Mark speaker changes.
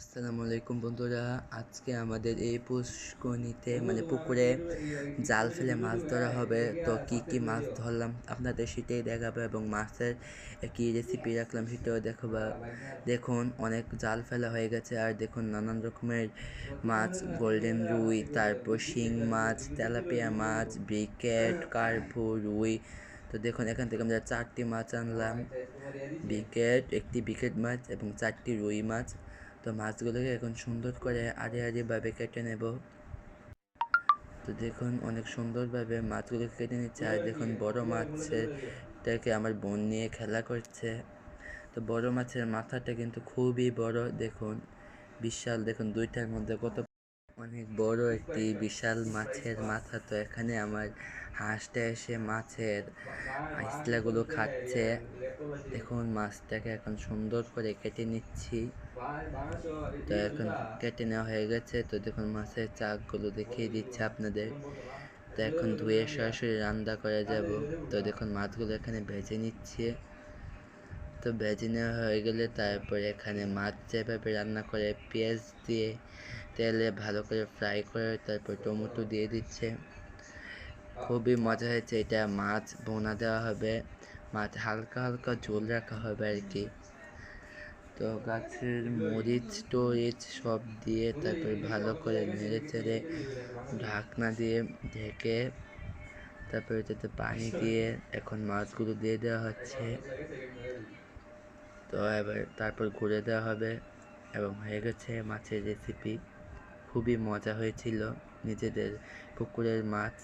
Speaker 1: আসসালামু আলাইকুম বন্ধুরা, আজকে আমাদের এই পুষ্কনিতে মানে পুকুরে জাল ফেলে মাছ ধরা হবে। তো কি কি মাছ ধরলাম আপনাদের সেটাই দেখাবো এবং মাছের কি রেসিপি রাখলাম সেটাও দেখাবো। দেখুন, অনেক জাল ফেলা হয়ে গেছে আর দেখুন নানান রকমের মাছ গোল্ডেন রুই, তারপর শিং মাছ, তেলাপিয়া মাছ ব্রিকেট কার্পু রুই। তো দেখুন, এখান থেকে আমরা চারটি মাছ আনলাম। বিকেট একটি বিকেট মাছ এবং চারটি রুই মাছ। তো মাছগুলোকে এখন সুন্দর করে আড়ে আড়েভাবে কেটে নেব। তো দেখুন, অনেক সুন্দরভাবে মাছগুলোকে কেটে নিচ্ছে। আর দেখুন, বড় মাছেরটাকে আমার বোন নিয়ে খেলা করছে। তো বড় মাছের মাথাটা কিন্তু খুবই বড়। দেখুন, বিশাল। দেখুন, দুইটার মধ্যে কত অনেক বড় একটি বিশাল মাছের মাথা। তো এখানে আমার হাঁসটা এসে মাছের আইসলাগুলো খাচ্ছে। দেখুন, মাছটাকে এখন সুন্দর করে কেটে নিচ্ছি। তো এখন কেটে নেওয়া হয়ে গেছে। তো দেখুন, মাছের চাকগুলো দেখিয়ে দিচ্ছে আপনাদের। তো এখন ধুয়ে সরাসরি রান্না করা যাব। তো দেখুন, মাছগুলো এখানে ভেজে নিচ্ছে। তো ভেজে নেওয়া হয়ে গেলে তারপরে এখানে মাছ যেভাবে রান্না করে, পেঁয়াজ দিয়ে তেলে ভালো করে ফ্রাই করে তারপর টমেটো দিয়ে দিচ্ছে। খুবই মজা হয়েছে এটা, মাছ বোনা দেওয়া হবে, মাছ হালকা হালকা ঝোল রাখা হবে আর কি তো গাছের মরিচ টরিচ সব দিয়ে তারপর ভালো করে নেড়ে চেড়ে ঢাকনা দিয়ে ঢেকে তারপর এটাতে পানি দিয়ে এখন মাছগুলো দিয়ে দেওয়া হচ্ছে। তো এবার তারপর ঘুরে দেওয়া হবে এবং হয়ে গেছে মাছের রেসিপি খুবই মজা হয়েছিল নিজেদের পুকুরের মাছ।